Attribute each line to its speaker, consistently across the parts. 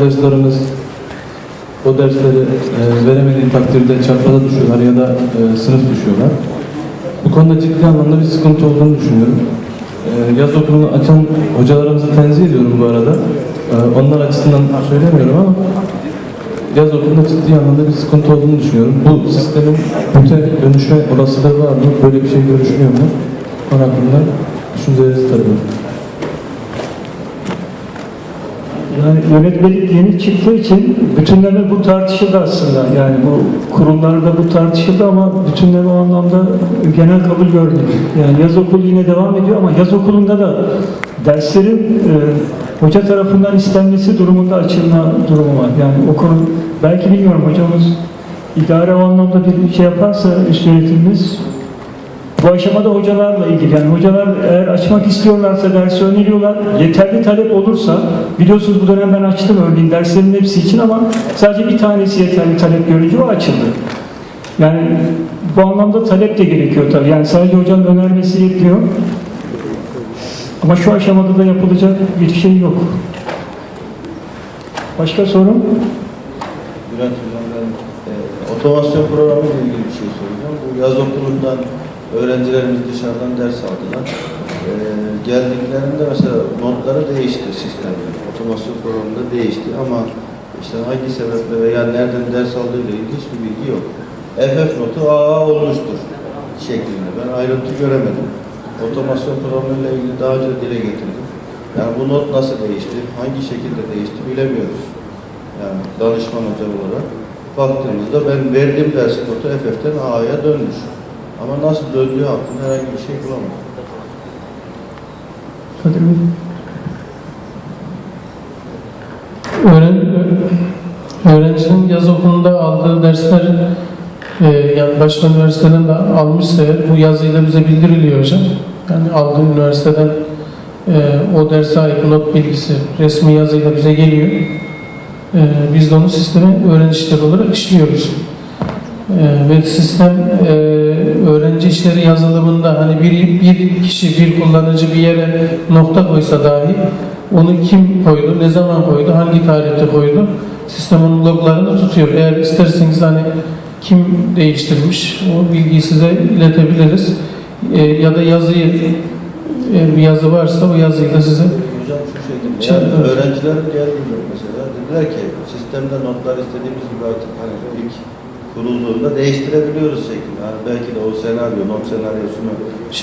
Speaker 1: arkadaşlarımız o dersleri e, veremediği takdirde çapraza düşüyorlar ya da e, sınıf düşüyorlar. Bu konuda ciddi anlamda bir sıkıntı olduğunu düşünüyorum. E, yaz okulunu açan hocalarımızı tenzih ediyorum bu arada. E, onlar açısından söylemiyorum ama yaz okulunda ciddi anlamda bir sıkıntı olduğunu düşünüyorum. Bu sistemin kötü dönüşme olasılığı var mı? Böyle bir şey görüşülüyor mu? Konu hakkında düşüncelerinizi tabii.
Speaker 2: Yani yönetmelik yeni çıktığı için bütünleme bu tartışıldı aslında. Yani bu kurumlarda bu tartışıldı ama bütünleme o anlamda genel kabul görmedi. Yani yaz okulu yine devam ediyor ama yaz okulunda da derslerin e, hoca tarafından istenmesi durumunda açılma durumu var. Yani o konu belki bilmiyorum hocamız idare o anlamda bir şey yaparsa üst yönetimimiz bu aşamada hocalarla ilgili yani hocalar eğer açmak istiyorlarsa dersi öneriyorlar. Yeterli talep olursa biliyorsunuz bu dönem ben açtım örneğin derslerin hepsi için ama sadece bir tanesi yeterli talep görünce o açıldı. Yani bu anlamda talep de gerekiyor tabii. Yani sadece hocanın önermesi yetmiyor. Ama şu aşamada da yapılacak bir şey yok. Başka sorun?
Speaker 3: Bülent Hocam ben e, otomasyon programı ile ilgili bir şey soracağım. Bu yaz okulundan öğrencilerimiz dışarıdan ders aldılar. E, geldiklerinde mesela notları değişti sistem. Otomasyon programında değişti ama işte hangi sebeple veya nereden ders aldığıyla ilgili hiçbir bilgi yok. FF notu AA olmuştur şeklinde. Ben ayrıntı göremedim. Otomasyon programıyla ilgili daha önce dile getirdim. Yani bu not nasıl değişti, hangi şekilde değişti bilemiyoruz yani danışman hoca olarak baktığımızda ben verdiğim ders notu FF'den A'ya dönmüş. Ama nasıl döndüğü hakkında herhangi bir şey bulamadım.
Speaker 2: Kadir Bey.
Speaker 4: Öğren, öğrencinin yaz okulunda aldığı dersler e, yani başka üniversiteden de almışsa bu yazıyla bize bildiriliyor hocam. Yani aldığı üniversiteden e, o derse ait not bilgisi resmi yazıyla bize geliyor. E, biz de onu sisteme öğrenci işleri olarak işliyoruz. Ve sistem e, öğrenci işleri yazılımında hani bir, bir kişi, bir kullanıcı bir yere nokta koysa dahi onu kim koydu, ne zaman koydu, hangi tarihte koydu sistem onun loglarını tutuyor. Eğer isterseniz hani kim değiştirmiş o bilgiyi size iletebiliriz. E, ya da yazıyı e, bir yazı varsa o yazıyı da size
Speaker 3: Hocam şu şekilde, yani
Speaker 4: evet.
Speaker 3: öğrencilerim geldiğinde mesela dediler ki sistemde notlar istediğimiz gibi artık hani ilk kurulduğunda değiştirebiliyoruz şeklinde. Yani belki de o senaryo, not senaryosunu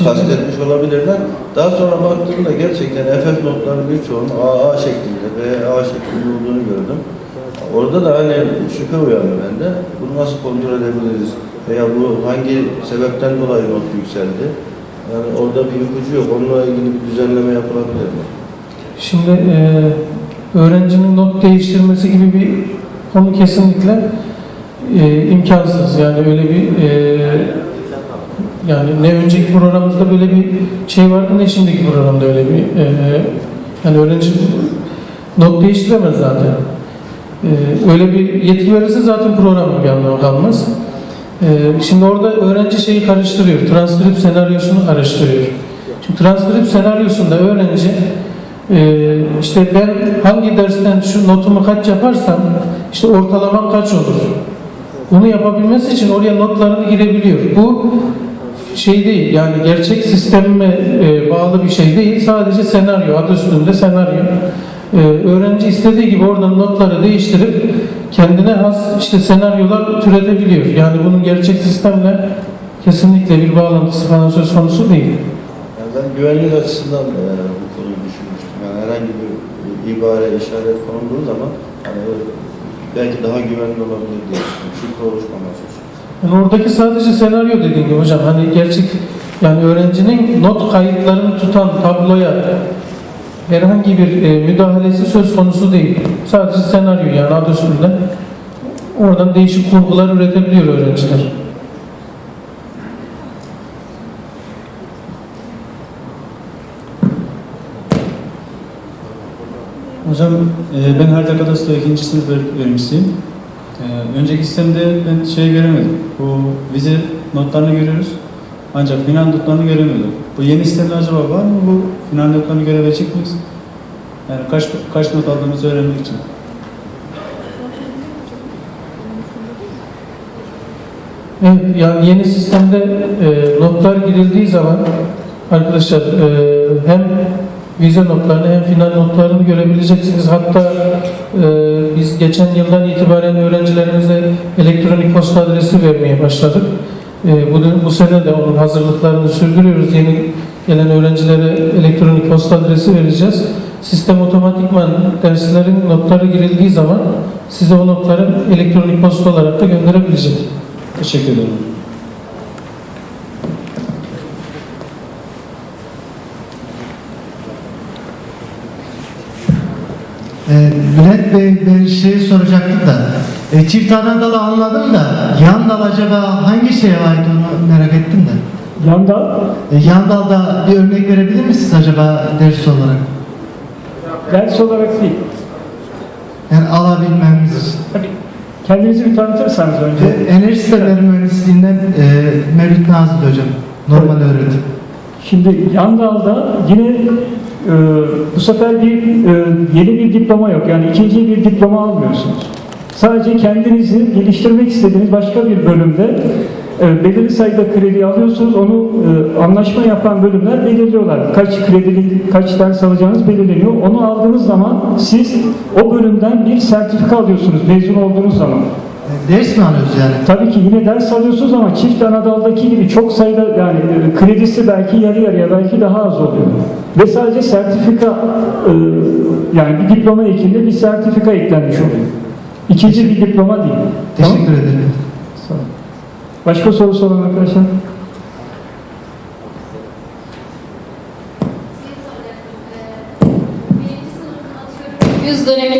Speaker 3: kastetmiş olabilirler. Daha sonra baktığımda gerçekten FF notlarının birçoğunun AA şeklinde ve A şeklinde olduğunu gördüm. Orada da hani şüphe uyandı bende. Bunu nasıl kontrol edebiliriz? Veya bu hangi sebepten dolayı not yükseldi? Yani orada bir ipucu yok. Onunla ilgili bir düzenleme yapılabilir mi?
Speaker 4: Şimdi e, öğrencinin not değiştirmesi gibi bir konu kesinlikle e, imkansız. Yani öyle bir e, yani ne önceki programımızda böyle bir şey vardı ne şimdiki programda öyle bir e, yani öğrenci not değiştiremez zaten. E, öyle bir yetki verirse zaten programın bir anlamı kalmaz. E, şimdi orada öğrenci şeyi karıştırıyor. Transkript senaryosunu karıştırıyor. Şimdi transkript senaryosunda öğrenci ee, işte ben hangi dersten şu notumu kaç yaparsam işte ortalamam kaç olur. Bunu yapabilmesi için oraya notlarını girebiliyor. Bu şey değil yani gerçek sisteme e, bağlı bir şey değil. Sadece senaryo adı üstünde senaryo. Ee, öğrenci istediği gibi oradan notları değiştirip kendine has işte senaryolar türetebiliyor. Yani bunun gerçek sistemle kesinlikle bir bağlantısı falan söz konusu değil.
Speaker 3: Yani ben güvenlik açısından e, bu konuyu düşünmüştüm. Yani herhangi bir ibare, işaret konulduğu zaman hani belki daha güvenli olabilir diye. Şüphe oluşmaması için.
Speaker 4: Yani oradaki sadece senaryo dediğim gibi hocam hani gerçek yani öğrencinin not kayıtlarını tutan tabloya herhangi bir e, müdahalesi söz konusu değil. Sadece senaryo yani adı üstünde. Oradan değişik kurgular üretebiliyor öğrenciler.
Speaker 5: Hocam e, ben Herda Kadastro 2. sınıf öğrencisiyim. E, önceki sistemde ben şey göremedim. Bu vize notlarını görüyoruz. Ancak final notlarını göremiyordum. Bu yeni sistemde acaba var mı bu final notlarını görebilecek miyiz? Yani kaç kaç not aldığımızı öğrenmek için.
Speaker 4: Evet, yani yeni sistemde e, notlar girildiği zaman arkadaşlar e, hem vize notlarını hem final notlarını görebileceksiniz. Hatta e, biz geçen yıldan itibaren öğrencilerimize elektronik posta adresi vermeye başladık. E, bu, bu sene de onun hazırlıklarını sürdürüyoruz. Yeni gelen öğrencilere elektronik posta adresi vereceğiz. Sistem otomatikman derslerin notları girildiği zaman size o notları elektronik posta olarak da gönderebilecek.
Speaker 5: Teşekkür ederim.
Speaker 6: Ee, Bülent Bey ben şeyi soracaktım da e, çift ana dalı anladım da yan dal acaba hangi şeye ait onu merak ettim de.
Speaker 2: Yanda
Speaker 6: E, yan dalda bir örnek verebilir misiniz acaba ders olarak?
Speaker 2: ders olarak değil.
Speaker 6: Yani alabilmemiz için.
Speaker 2: Tabii kendinizi bir tanıtırsanız önce.
Speaker 6: E, enerji sistemleri mühendisliğinden e, Mevlüt Nazlı hocam. Normal öğretim.
Speaker 2: Şimdi yan dalda yine e, bu sefer bir e, yeni bir diploma yok. Yani ikinci bir diploma almıyorsunuz. Sadece kendinizi geliştirmek istediğiniz başka bir bölümde e, belirli sayıda kredi alıyorsunuz. Onu e, anlaşma yapan bölümler belirliyorlar. Kaç kredilik, kaç ders alacağınız belirleniyor. Onu aldığınız zaman siz o bölümden bir sertifika alıyorsunuz mezun olduğunuz zaman.
Speaker 6: Ders mi alıyoruz yani?
Speaker 2: Tabii ki yine ders alıyorsunuz ama çift Anadolu'daki gibi çok sayıda yani e, kredisi belki yarı yarıya belki daha az oluyor. Ve sadece sertifika e, yani bir diploma ekinde bir sertifika eklenmiş oluyor. İkinci bir diploma değil. Tamam?
Speaker 6: Teşekkür ederim.
Speaker 2: Sağ olun. Başka soru soran arkadaşlar?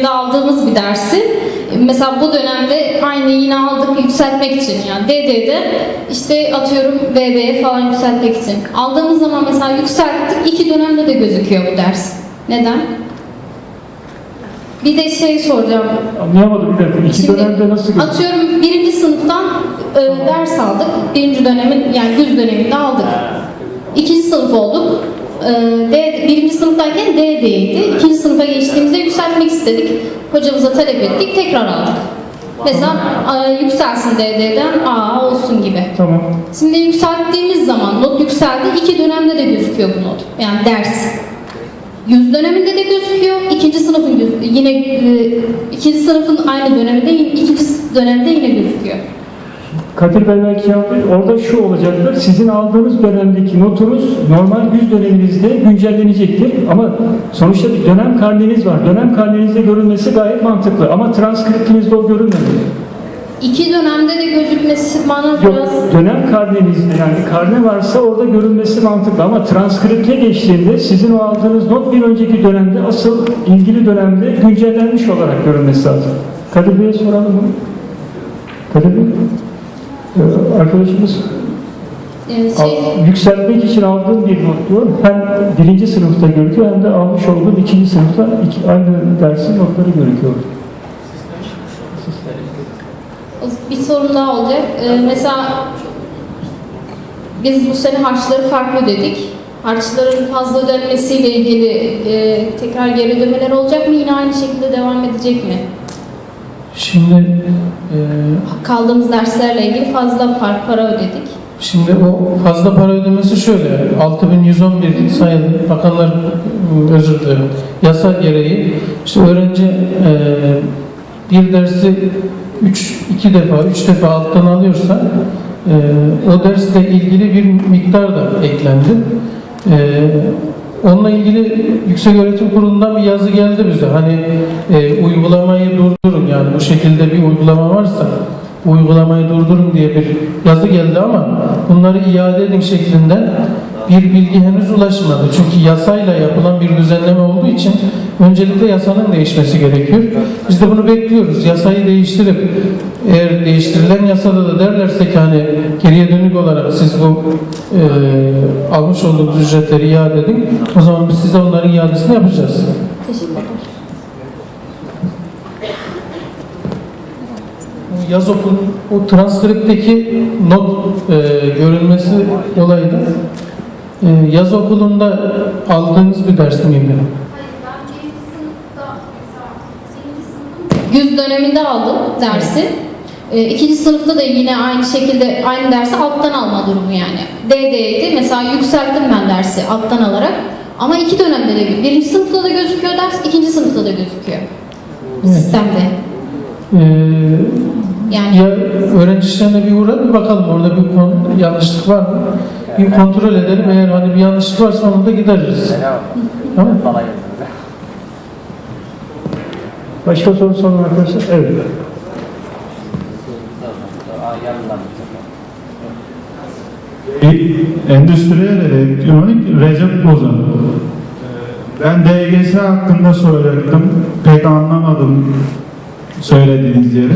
Speaker 7: Yüz döneminde aldığımız bir dersi mesela bu dönemde aynı yine aldık yükseltmek için yani DD'de işte atıyorum BB'ye falan yükseltmek için aldığımız zaman mesela yükselttik iki dönemde de gözüküyor bu ders. Neden? Bir de şey soracağım.
Speaker 2: Anlayamadım bir dakika. İki
Speaker 7: Şimdi
Speaker 2: dönemde nasıl gözüküyor?
Speaker 7: Atıyorum birinci sınıftan e, ders aldık. Birinci dönemin yani güz döneminde aldık. İkinci sınıf olduk. E, D, sınıftayken DD'ydi. İkinci sınıfa geçtiğimizde yükseltmek istedik. Hocamıza talep ettik. Tekrar aldık. Mesela e, yükselsin DD'den A olsun gibi.
Speaker 2: Tamam.
Speaker 7: Şimdi yükselttiğimiz zaman not yükseldi. iki dönemde de gözüküyor bu not. Yani ders. Yüz döneminde de gözüküyor. İkinci sınıfın yine e, ikinci sınıfın aynı döneminde ikinci dönemde yine gözüküyor.
Speaker 2: Kadir Bey belki verir. Orada şu olacaktır. Sizin aldığınız dönemdeki notunuz normal yüz döneminizde güncellenecektir. Ama sonuçta bir dönem karneniz var. Dönem karnenizde görülmesi gayet mantıklı. Ama transkriptinizde o görünmemeli.
Speaker 7: İki dönemde de gözükmesi bana
Speaker 2: Yok,
Speaker 7: biraz
Speaker 2: dönem karnenizde yani karne varsa orada görünmesi mantıklı ama transkripte geçtiğinde sizin o aldığınız not bir önceki dönemde asıl ilgili dönemde güncellenmiş olarak görünmesi lazım. Kadir Bey'e soralım mı? Kadir Bey? Ee, arkadaşımız
Speaker 7: e, şey,
Speaker 2: yükselmek için aldığım bir not diyor. Hem birinci sınıfta görüküyor hem de almış olduğum ikinci sınıfta iki, aynı dersin notları görüküyor.
Speaker 7: bir sorun daha olacak. E, mesela biz bu sene harçları farklı ödedik. Harçların fazla ödenmesiyle ilgili e, tekrar geri ödemeler olacak mı? Yine aynı şekilde devam edecek mi?
Speaker 4: Şimdi e,
Speaker 7: Kaldığımız derslerle ilgili fazla fark para ödedik.
Speaker 4: Şimdi o fazla para ödemesi şöyle, 6111 sayılı bakanlar özür dilerim, yasa gereği işte öğrenci e, bir dersi 3 iki defa, üç defa alttan alıyorsa e, o dersle ilgili bir miktar da eklendi. E, onunla ilgili Yüksek Öğretim Kurulu'ndan bir yazı geldi bize. Hani e, uygulamayı durdurun yani bu şekilde bir uygulama varsa uygulamayı durdurun diye bir yazı geldi ama bunları iade edin şeklinde bir bilgi henüz ulaşmadı. Çünkü yasayla yapılan bir düzenleme olduğu için öncelikle yasanın değişmesi gerekiyor. Biz de bunu bekliyoruz. Yasayı değiştirip eğer değiştirilen yasada da derlerse ki hani geriye dönük olarak siz bu e, almış olduğunuz ücretleri iade edin. O zaman biz size onların iadesini yapacağız.
Speaker 7: Teşekkürler.
Speaker 4: yaz okul o transkripteki not e, görülmesi olaydı. E, yaz okulunda aldığınız bir ders miydi?
Speaker 7: Güz döneminde aldım dersi. E, ikinci sınıfta da yine aynı şekilde aynı dersi alttan alma durumu yani. DD'ydi. Mesela yükselttim ben dersi alttan alarak. Ama iki dönemde de birinci sınıfta da gözüküyor ders, ikinci sınıfta da gözüküyor
Speaker 4: Evet.
Speaker 7: sistemde.
Speaker 4: Ee,
Speaker 7: Yani
Speaker 4: ya öğrenci işlerine bir uğrar bir bakalım orada bir kon- yanlışlık var mı? Bir kontrol edelim. Eğer hani bir yanlışlık varsa onu da gideririz. Tamam mı?
Speaker 2: Başka soru sorun arkadaşlar? Evet.
Speaker 8: Endüstriyel elektronik Recep Bozan. Ben DGS hakkında soracaktım. Pek anlamadım söylediğiniz yeri.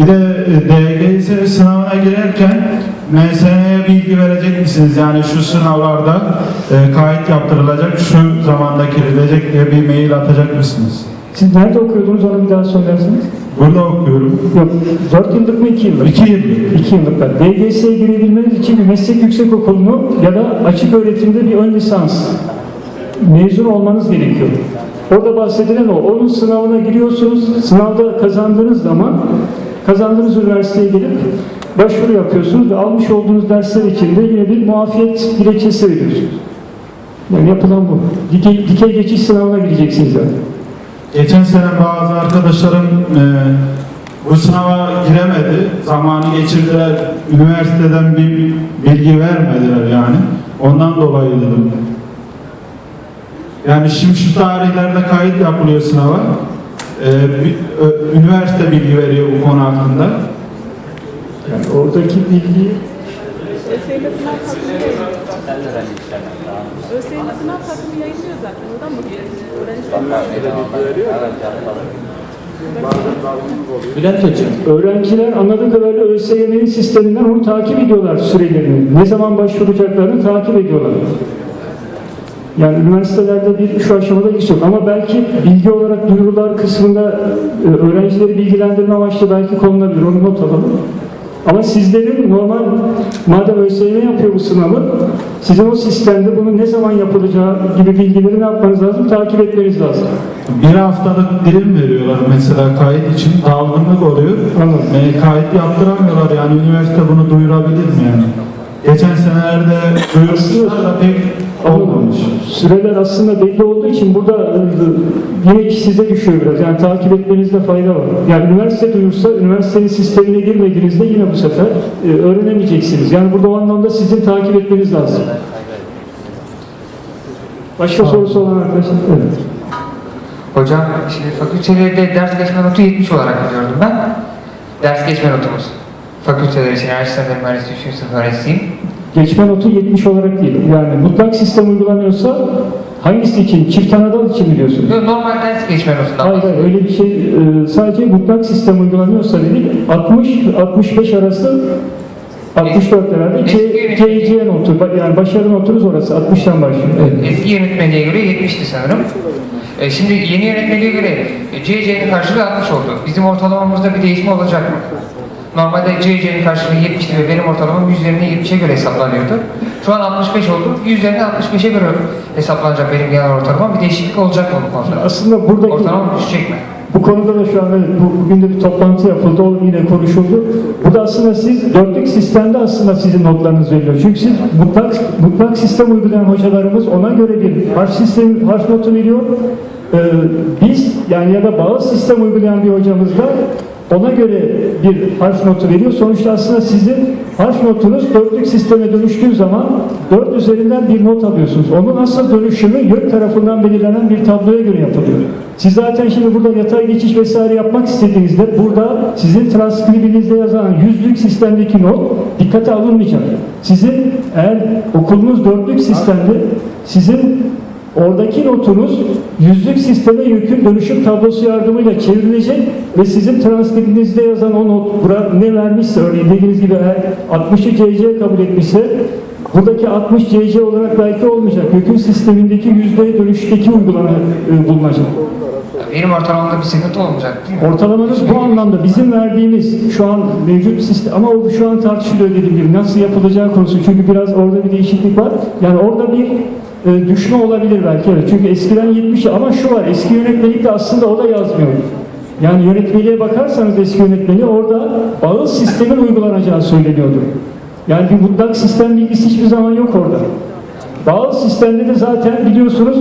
Speaker 8: Bir de e, DGS sınavına girerken MSN'ye bilgi verecek misiniz? Yani şu sınavlarda e, kayıt yaptırılacak, şu zamanda girilecek diye bir mail atacak mısınız?
Speaker 2: Siz nerede okuyordunuz onu bir daha söylerseniz?
Speaker 8: Burada okuyorum.
Speaker 2: Yok, 4 yıllık mı 2 yıllık?
Speaker 8: İki yıllık.
Speaker 2: 2 yıllıklar. DGS'ye girebilmeniz için bir meslek yüksek okulunu ya da açık öğretimde bir ön lisans mezun olmanız gerekiyor. Orada bahsedilen o. Onun sınavına giriyorsunuz. Sınavda kazandığınız zaman kazandığınız üniversiteye gelip başvuru yapıyorsunuz ve almış olduğunuz dersler için de yine bir muafiyet dilekçesi veriyorsunuz. Yani yapılan bu. Dikey, dikey geçiş sınavına gireceksiniz yani.
Speaker 8: Geçen sene bazı arkadaşlarım e, bu sınava giremedi. Zamanı geçirdiler. Üniversiteden bir bilgi vermediler yani. Ondan dolayı dedim. Yani şimdi şu tarihlerde kayıt yapılıyor sınava. E, ö- üniversite bilgi veriyor bu konu hakkında.
Speaker 2: Yani oradaki bilgi
Speaker 9: ÖSYM sınav takvimi yayınlıyor. ÖSYM sınav takvimi yayınlıyor zaten. Oradan mı Öğrenciler
Speaker 1: Bülent Hocam,
Speaker 2: Öğrenciler anladığım kadarıyla ÖSYM'nin sisteminden onu takip ediyorlar sürelerini. Ne zaman başvuracaklarını takip ediyorlar. Yani üniversitelerde bir şu aşamada hiç yok. Ama belki bilgi olarak duyurular kısmında e, öğrencileri bilgilendirme amaçlı belki konulabilir. Onu not alalım. Ama sizlerin normal, madem ÖSYM yapıyor bu sınavı, sizin o sistemde bunun ne zaman yapılacağı gibi bilgileri ne yapmanız lazım? Takip etmeniz lazım.
Speaker 8: Bir haftalık dilim veriyorlar mesela kayıt için dalgınlık oluyor.
Speaker 2: Anladım.
Speaker 8: E, kayıt yaptıramıyorlar yani üniversite bunu duyurabilir mi yani? Geçen senelerde duyurmuşlar da pek olmamış.
Speaker 2: Süreler aslında belli olduğu için burada e, yine size düşüyor biraz. Yani takip etmenizde fayda var. Yani üniversite duyursa, üniversitenin sistemine girmediğinizde yine bu sefer e, öğrenemeyeceksiniz. Yani burada o anlamda sizin takip etmeniz lazım. Başka sorusu olan arkadaşlar? Evet.
Speaker 10: Hocam şimdi fakültelerde ders geçme notu 70 olarak biliyordum ben. Ders geçme notumuz. Fakülteler için her sene mühendisliği 3. sınıf öğrencisiyim.
Speaker 2: Geçme notu 70 olarak değil. Yani mutlak sistem uygulanıyorsa hangisi için? Çift anadal için biliyorsunuz.
Speaker 10: Yok, Normal ders geçme notundan
Speaker 2: Hayır, hayır öyle bir şey e, sadece mutlak sistem uygulanıyorsa dedik 60-65 arası 64 herhalde C, CC notu yani başarı notunuz orası 60'tan başlıyor. Evet.
Speaker 10: Eski yönetmeliğe göre 70'ti sanırım. E, şimdi yeni yönetmeliğe göre e, CC'nin karşılığı 60 oldu. Bizim ortalamamızda bir değişme olacak mı? Normalde CC'nin karşılığı 70'ti ve benim ortalamam 100 üzerine 70'e göre hesaplanıyordu. Şu an 65 oldu. 100 üzerine 65'e göre hesaplanacak benim genel ortalamam. Bir değişiklik olacak mı bu konuda?
Speaker 2: Aslında buradaki
Speaker 10: Ortalama düşecek mi?
Speaker 2: bu konuda da şu anda bu, bugün de bir toplantı yapıldı, o yine konuşuldu. Burada aslında siz dörtlük sistemde aslında sizin notlarınız veriliyor. Çünkü siz mutlak, mutlak sistem uygulayan hocalarımız ona göre bir harf sistemi, harf notu veriyor. Ee, biz yani ya da bağlı sistem uygulayan bir hocamız da ona göre bir harf notu veriyor. Sonuçta aslında sizin harf notunuz dörtlük sisteme dönüştüğü zaman dört üzerinden bir not alıyorsunuz. Onun asıl dönüşümü YÖK tarafından belirlenen bir tabloya göre yapılıyor. Siz zaten şimdi burada yatay geçiş vesaire yapmak istediğinizde burada sizin transkribinizde yazan yüzlük sistemdeki not dikkate alınmayacak. Sizin eğer okulunuz dörtlük sistemde sizin Oradaki notunuz yüzlük sisteme yükün dönüşüm tablosu yardımıyla çevrilecek ve sizin transkribinizde yazan o not bura ne vermişse örneğin dediğiniz gibi eğer 60'ı CC kabul etmişse buradaki 60 CC olarak belki olmayacak. Yükün sistemindeki yüzdeye dönüşteki uygulama e, bulunacak.
Speaker 10: Benim ortalamamda bir sıkıntı olmayacak değil mi?
Speaker 2: Ortalamanız bu anlamda bizim verdiğimiz şu an mevcut sistem ama o şu an tartışılıyor dediğim gibi nasıl yapılacağı konusu çünkü biraz orada bir değişiklik var. Yani orada bir e, düşme olabilir belki evet. Çünkü eskiden 70 ama şu var eski yönetmelikte aslında o da yazmıyor. Yani yönetmeliğe bakarsanız eski yönetmeliğe orada bağıl sistemin uygulanacağı söyleniyordu. Yani bir mutlak sistem bilgisi hiçbir zaman yok orada. Bağıl sistemde de zaten biliyorsunuz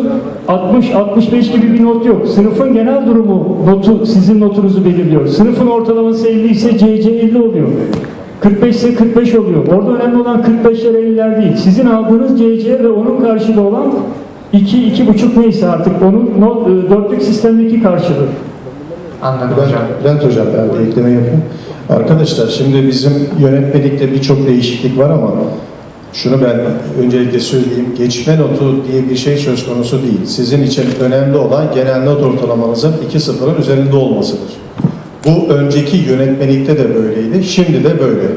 Speaker 2: 60-65 gibi bir not yok. Sınıfın genel durumu notu sizin notunuzu belirliyor. Sınıfın ortalaması 50 ise CC 50 oluyor. 45 ise 45 oluyor. Orada önemli olan 45'ler 50'ler değil. Sizin aldığınız CC ve onun karşılığı olan 2 2,5 neyse artık onun not, e, dörtlük sistemdeki karşılığı.
Speaker 10: Anladım
Speaker 11: Ben,
Speaker 10: hocam.
Speaker 11: Bülent Hocam ben bir ekleme yapayım. Arkadaşlar şimdi bizim yönetmelikte birçok değişiklik var ama şunu ben öncelikle söyleyeyim. Geçme notu diye bir şey söz konusu değil. Sizin için önemli olan genel not ortalamanızın 2.0'ın üzerinde olmasıdır. Bu önceki yönetmelikte de böyleydi. Şimdi de böyle.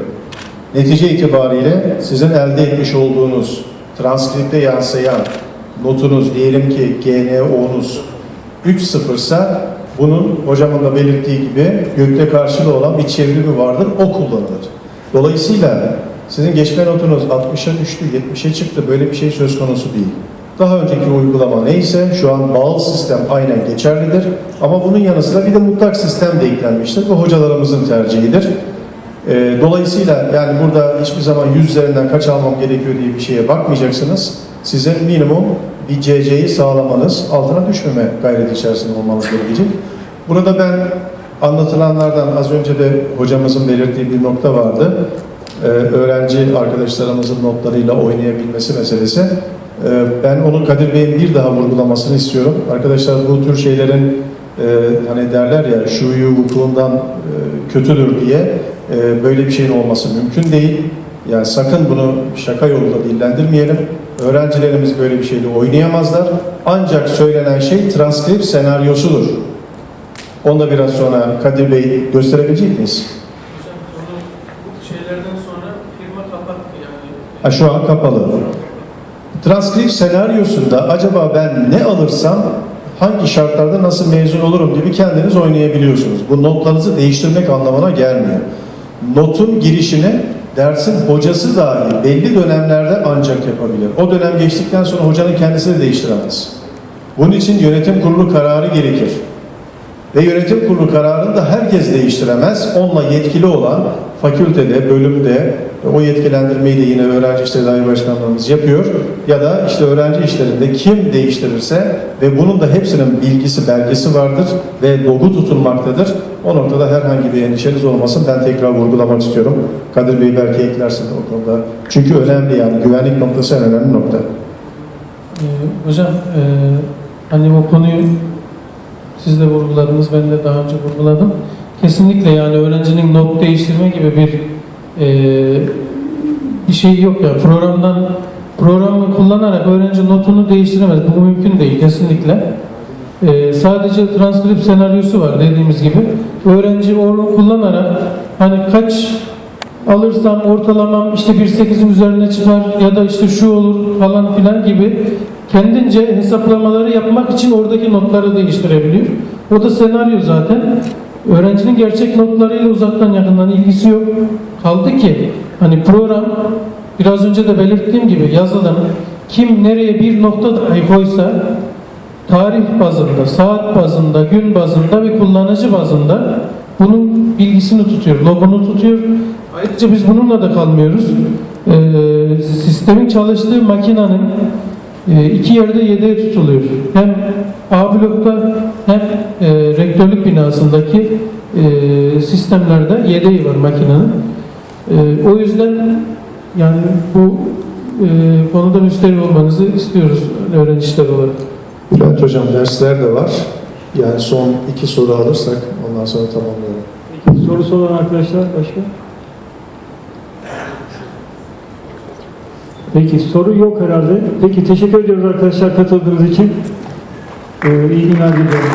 Speaker 11: Netice itibariyle sizin elde etmiş olduğunuz transkripte yansıyan notunuz diyelim ki GNO'nuz 3.0 ise bunun hocamın da belirttiği gibi gökte karşılığı olan bir çevrimi vardır. O kullanılır. Dolayısıyla sizin geçme notunuz 60'a düştü, 70'e çıktı. Böyle bir şey söz konusu değil. Daha önceki uygulama neyse şu an bağlı sistem aynen geçerlidir. Ama bunun yanı sıra bir de mutlak sistem de eklenmiştir. Bu hocalarımızın tercihidir. Ee, dolayısıyla yani burada hiçbir zaman 100 üzerinden kaç almam gerekiyor diye bir şeye bakmayacaksınız. Sizin minimum bir CC'yi sağlamanız, altına düşmeme gayreti içerisinde olmanız gerekecek. Burada ben anlatılanlardan az önce de hocamızın belirttiği bir nokta vardı. Ee, öğrenci arkadaşlarımızın notlarıyla oynayabilmesi meselesi. Ee, ben onu Kadir Bey'in bir daha vurgulamasını istiyorum. Arkadaşlar bu tür şeylerin e, hani derler ya şuyu vukuundan e, kötüdür diye e, böyle bir şeyin olması mümkün değil. Yani sakın bunu şaka yoluyla dillendirmeyelim. Öğrencilerimiz böyle bir şeyle oynayamazlar. Ancak söylenen şey transkript senaryosudur. Onu da biraz sonra Kadir Bey gösterebilecek miyiz?
Speaker 4: şeylerden sonra firma kapattı yani.
Speaker 11: Ha, şu an kapalı. Transkript senaryosunda acaba ben ne alırsam hangi şartlarda nasıl mezun olurum gibi kendiniz oynayabiliyorsunuz. Bu notlarınızı değiştirmek anlamına gelmiyor. Notun girişini dersin hocası dahi belli dönemlerde ancak yapabilir. O dönem geçtikten sonra hocanın kendisi de değiştiremez. Bunun için yönetim kurulu kararı gerekir. Ve yönetim kurulu kararını da herkes değiştiremez. Onunla yetkili olan fakültede, bölümde o yetkilendirmeyi de yine öğrenci işleri daire başkanlığımız yapıyor. Ya da işte öğrenci işlerinde kim değiştirirse ve bunun da hepsinin bilgisi, belgesi vardır ve dogu tutulmaktadır. O noktada herhangi bir endişeniz olmasın. Ben tekrar vurgulamak istiyorum. Kadir Bey belki eklersin o konuda. Çünkü önemli yani güvenlik noktası en önemli nokta.
Speaker 4: Ee, hocam e, hani bu konuyu siz de vurguladınız, ben de daha önce vurguladım. Kesinlikle yani öğrencinin not değiştirme gibi bir e, bir şey yok ya. Programdan programı kullanarak öğrenci notunu değiştiremez. Bu mümkün değil kesinlikle. E, sadece transkript senaryosu var dediğimiz gibi. Öğrenci onu kullanarak hani kaç alırsam ortalamam işte 1.8'in üzerine çıkar ya da işte şu olur falan filan gibi kendince hesaplamaları yapmak için oradaki notları değiştirebiliyor. O da senaryo zaten. Öğrencinin gerçek notlarıyla uzaktan yakından ilgisi yok. Kaldı ki hani program biraz önce de belirttiğim gibi yazılım kim nereye bir nokta dahi koysa tarih bazında, saat bazında, gün bazında ve kullanıcı bazında bunun bilgisini tutuyor, logunu tutuyor. Ayrıca biz bununla da kalmıyoruz. Ee, sistemin çalıştığı makinenin iki yerde yedeği tutuluyor. Hem A blokta hem e, rektörlük binasındaki e, sistemlerde yedeği var makinenin. E, o yüzden yani bu e, konuda müsterih olmanızı istiyoruz öğrenciler olarak.
Speaker 11: Bülent Hocam dersler de var. Yani son iki soru alırsak ondan sonra tamamlayalım.
Speaker 2: Peki, sorusu olan arkadaşlar başka? Peki soru yok herhalde. Peki teşekkür ediyoruz arkadaşlar katıldığınız için. Ee, iyi günler diliyorum.